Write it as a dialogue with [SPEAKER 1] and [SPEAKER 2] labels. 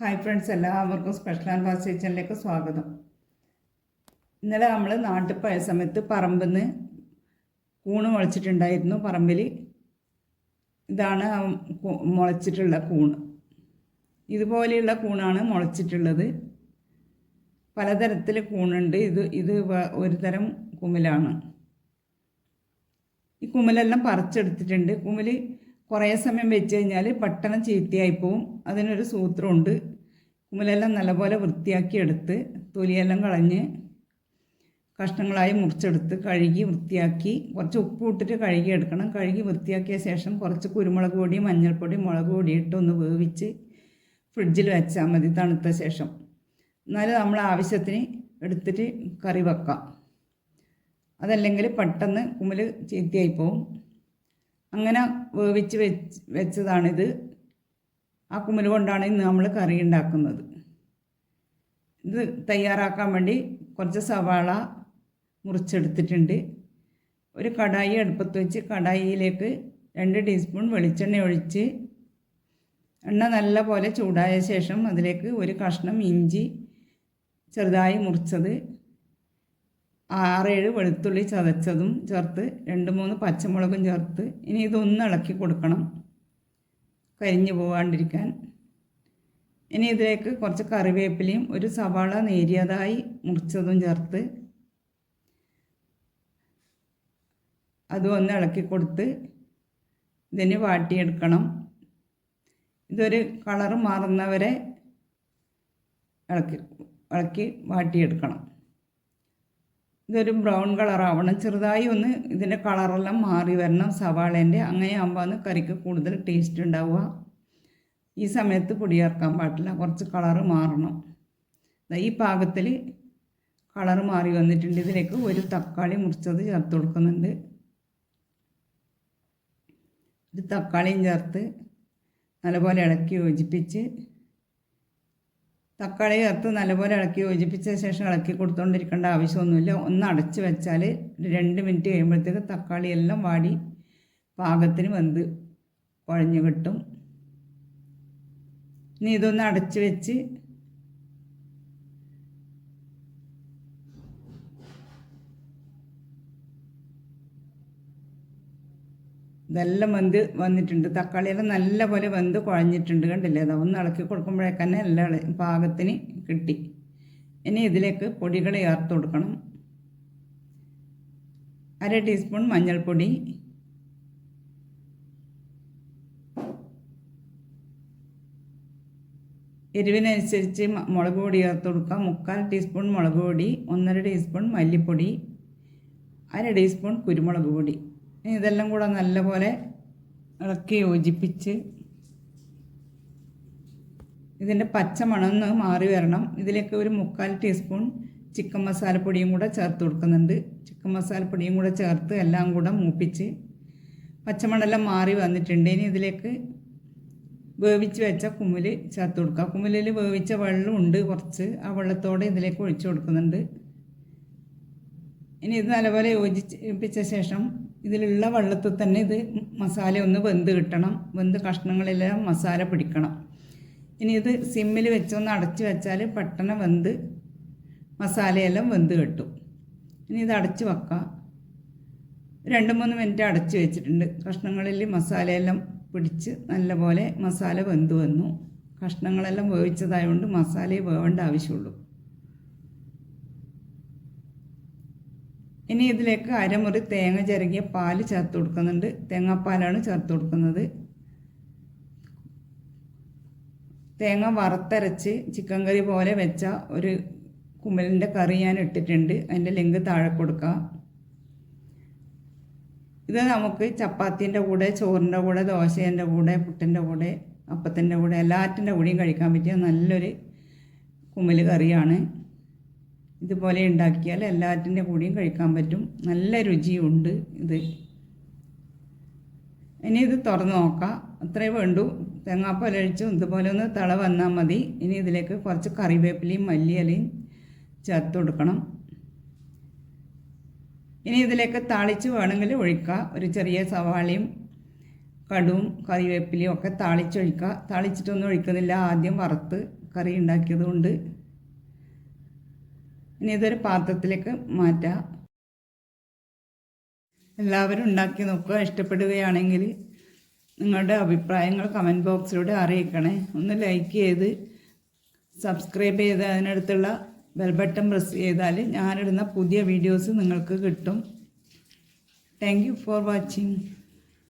[SPEAKER 1] Hi friends എല്ലാവർക്കും special and fast കിച്ചണിലേക്ക് സ്വാഗതം. ഇന്നലെ നമ്മൾ നാട്ടിൽ സമയത്ത് പറമ്പിൽ നിന്ന് കൂണ് മുളച്ചിട്ടുണ്ടായിരുന്നു. പറമ്പിൽ ഇതാണ് മുളച്ചിട്ടുള്ള കൂണ്. ഇതുപോലെയുള്ള കൂണാണ് മുളച്ചിട്ടുള്ളത്. പലതരത്തിൽ കൂണുണ്ട്. ഇത് ഇത് ഒരു തരം കുമിലാണ്. ഈ കുമിലെല്ലാം പറിച്ചെടുത്തിട്ടുണ്ട്. കുമിൽ കുറേ സമയം വെച്ച് കഴിഞ്ഞാൽ പെട്ടെന്ന് ചീത്തയായി പോവും. അതിനൊരു സൂത്രമുണ്ട്. കുമ്മലെല്ലാം നല്ലപോലെ വൃത്തിയാക്കി എടുത്ത് തൊലിയെല്ലാം കളഞ്ഞ് കഷ്ണങ്ങളായി മുറിച്ചെടുത്ത് കഴുകി വൃത്തിയാക്കി കുറച്ച് ഉപ്പ് ഇട്ടിട്ട് കഴുകി എടുക്കണം. കഴുകി വൃത്തിയാക്കിയ ശേഷം കുറച്ച് കുരുമുളക് പൊടി മഞ്ഞൾപ്പൊടി മുളക് പൊടി ഇട്ട് ഒന്ന് വേവിച്ച് ഫ്രിഡ്ജിൽ വെച്ചാൽ മതി തണുത്ത ശേഷം. എന്നാലും നമ്മൾ ആവശ്യത്തിന് എടുത്തിട്ട് കറി വെക്കാം. അതല്ലെങ്കിൽ പെട്ടെന്ന് കുമ്മൽ ചീത്തയായി പോവും. അങ്ങനെ വേവിച്ച് വെച്ച് വെച്ചതാണിത്. ആ കുമിൽ കൊണ്ടാണ് ഇന്ന് നമ്മൾ കറി ഉണ്ടാക്കുന്നത്. ഇത് തയ്യാറാക്കാൻ വേണ്ടി കുറച്ച് സവാള മുറിച്ചെടുത്തിട്ടുണ്ട്. ഒരു കടായി അടുപ്പത്ത് വെച്ച് കടായിയിലേക്ക് രണ്ട് ടീസ്പൂൺ വെളിച്ചെണ്ണ ഒഴിച്ച് എണ്ണ നല്ല പോലെ ചൂടായ ശേഷം അതിലേക്ക് ഒരു കഷ്ണം ഇഞ്ചി ചെറുതായി മുറിച്ചത് ആറേഴ് വെളുത്തുള്ളി ചതച്ചതും ചേർത്ത് രണ്ട് മൂന്ന് പച്ചമുളകും ചേർത്ത് ഇനി ഇതൊന്ന് ഇളക്കി കൊടുക്കണം. കരിഞ്ഞു പോകാണ്ടിരിക്കാൻ ഇനി ഇതിലേക്ക് കുറച്ച് കറിവേപ്പിലയും ഒരു സവാള നേരിയതായി മുറിച്ചതും ചേർത്ത് അതും ഒന്ന് ഇളക്കി കൊടുത്ത് ഇതിന് വാട്ടിയെടുക്കണം. ഇതൊരു കളറ് മാറുന്നവരെ ഇളക്കി ഇളക്കി വാട്ടിയെടുക്കണം. ഇതൊരു ബ്രൗൺ കളറാവണം. ചെറുതായി ഒന്ന് ഇതിന്റെ കളറെല്ലാം മാറി വരണം സവാളേന്റെ അങ്ങനെ ആകുമ്പോൾ കറിക്ക് കൂടുതൽ ടേസ്റ്റ് ഉണ്ടാവുക. ഈ സമയത്ത് പൊടി ചേർക്കാൻ പാടില്ല. കുറച്ച് കളറ് മാറണം. ഈ പാകത്തിൽ കളറ് മാറി വന്നിട്ടുണ്ട്. ഇതിലേക്ക് ഒരു തക്കാളി മുറിച്ചത് ചേർത്ത് കൊടുക്കുന്നുണ്ട്. ഒരു തക്കാളിയും ചേർത്ത് നല്ലപോലെ ഇളക്കി യോജിപ്പിച്ച് തക്കാളി ചേർത്ത് നല്ലപോലെ ഇളക്കി യോജിപ്പിച്ച ശേഷം ഇളക്കി കൊടുത്തുകൊണ്ടിരിക്കേണ്ട ആവശ്യമൊന്നുമില്ല. ഒന്ന് അടച്ച് വെച്ചാൽ രണ്ട് മിനിറ്റ് കഴിയുമ്പോഴത്തേക്ക് തക്കാളി എല്ലാം വാടി പാകത്തിന് വെന്ത് കുഴഞ്ഞു കിട്ടും. ഇനി ഇതൊന്ന് അടച്ച് വെച്ച് ഇതെല്ലാം വെന്ത് വന്നിട്ടുണ്ട്. തക്കാളിയെല്ലാം നല്ല പോലെ വെന്ത് കുഴഞ്ഞിട്ടുണ്ട് കണ്ടില്ലേ? അത് ഒന്ന് ഇളക്കി കൊടുക്കുമ്പോഴേക്കന്നെ എല്ലാം പാകത്തിന് കിട്ടി. ഇനി ഇതിലേക്ക് പൊടികൾ ചേർത്ത് കൊടുക്കണം. അര ടീസ്പൂൺ മഞ്ഞൾപ്പൊടി. എരിവിനനുസരിച്ച് മുളക് പൊടി ചേർത്ത് കൊടുക്കാം മുക്കാൽ ടീസ്പൂൺ മുളക് പൊടി ഒന്നര ടീസ്പൂൺ മല്ലിപ്പൊടി അര ടീസ്പൂൺ കുരുമുളക് പൊടി. ഇതെല്ലാം കൂടെ നല്ലപോലെ ഇളക്കി യോജിപ്പിച്ച് ഇതിന്റെ പച്ച മണന്ന് മാറി വരണം. ഇതിലേക്ക് ഒരു മുക്കാൽ ടീസ്പൂൺ ചിക്കൻ മസാലപ്പൊടിയും കൂടെ ചേർത്ത് കൊടുക്കുന്നുണ്ട്. ചിക്കൻ മസാലപ്പൊടിയും കൂടെ ചേർത്ത് എല്ലാം കൂടെ മൂപ്പിച്ച് പച്ചമണെല്ലാം മാറി വന്നിട്ടുണ്ട്. ഇനി ഇതിലേക്ക് വേവിച്ച് വെച്ച കുമ്മിൽ ചേർത്ത് കൊടുക്കുക കുമ്മിലിൽ വേവിച്ച വെള്ളമുണ്ട് കുറച്ച്. ആ വെള്ളത്തോടെ ഇതിലേക്ക് ഒഴിച്ചു കൊടുക്കുന്നുണ്ട്. ഇനി ഇത് നല്ലപോലെ യോജിപ്പിച്ച ശേഷം ഇതിലുള്ള വെള്ളത്തിൽ തന്നെ ഇത് മസാല ഒന്ന് വെന്ത് കിട്ടണം. വെന്ത് കഷ്ണങ്ങളെല്ലാം മസാല പിടിക്കണം. ഇനി ഇത് സിമ്മിൽ വെച്ചൊന്ന് അടച്ചു വെച്ചാൽ പെട്ടെന്ന് വെന്ത് മസാലയെല്ലാം വെന്ത് കിട്ടും. ഇനി ഇത് അടച്ചു വെക്കാം. രണ്ട് മൂന്ന് മിനിറ്റ് അടച്ചു വെച്ചിട്ടുണ്ട്. കഷ്ണങ്ങളിൽ മസാലയെല്ലാം പിടിച്ച് നല്ലപോലെ മസാല വെന്ത് വന്നു. കഷ്ണങ്ങളെല്ലാം വേവിച്ചതായതുകൊണ്ട് മസാലയെ വേവേണ്ട ആവശ്യമുള്ളൂ. ഇനി ഇതിലേക്ക് അരമുറി തേങ്ങ ചിരകിയ പാൽ ചേർത്ത് കൊടുക്കുന്നുണ്ട്. തേങ്ങാപ്പാലാണ് ചേർത്ത് കൊടുക്കുന്നത്. തേങ്ങ വറുത്തരച്ച് ചിക്കൻ കറി പോലെ വെച്ച ഒരു കുമ്മലിന്റെ കറി ഞാൻ ഇട്ടിട്ടുണ്ട്. അതിന്റെ ലിങ്ക് താഴെ കൊടുക്കാം. ഇത് നമുക്ക് ചപ്പാത്തിന്റെ കൂടെ ചോറിന്റെ കൂടെ ദോശേന്റെ കൂടെ പുട്ടിന്റെ കൂടെ അപ്പത്തിന്റെ കൂടെ എല്ലാറ്റിന്റെ കൂടെയും കഴിക്കാൻ പറ്റിയ നല്ലൊരു കുമ്മൽ കറിയാണ്. ഇതുപോലെ ഉണ്ടാക്കിയാൽ എല്ലാറ്റിന്റെ കൂടെയും കഴിക്കാൻ പറ്റും. നല്ല രുചിയുണ്ട് ഇത്. ഇനി ഇത് തുറന്ന് നോക്കാം. അത്രേ വേണ്ടു. തേങ്ങാപ്പാൽ ഇതുപോലെ ഒന്ന് തിള വന്നാൽ മതി. ഇനി ഇതിലേക്ക് കുറച്ച് കറിവേപ്പിലയും മല്ലിയലയും ചേർത്ത് കൊടുക്കണം. ഇനി ഇതിലേക്ക് താളിച്ച് വേണമെങ്കിൽ ഒഴിക്കുക ഒരു ചെറിയ സവാളയും കടുവും കറിവേപ്പിലയും ഒക്കെ താളിച്ചൊഴിക്കുക താളിച്ചിട്ടൊന്നും ഒഴിക്കുന്നില്ല. ആദ്യം വറുത്ത് കറി ഉണ്ടാക്കിയത് കൊണ്ട് ഇനി ഇതൊരു പാത്രത്തിലേക്ക് മാറ്റാം. എല്ലാവരും ഉണ്ടാക്കി നോക്കുക. ഇഷ്ടപ്പെടുകയാണെങ്കിൽ നിങ്ങളുടെ അഭിപ്രായങ്ങൾ കമന്റ് ബോക്സിലൂടെ അറിയിക്കണേ. ഒന്ന് ലൈക്ക് ചെയ്ത് സബ്സ്ക്രൈബ് ചെയ്ത് അതിനടുത്തുള്ള ബെൽബട്ടൺ പ്രസ് ചെയ്താൽ ഞാനിടുന്ന പുതിയ വീഡിയോസ് നിങ്ങൾക്ക് കിട്ടും. Thank you for watching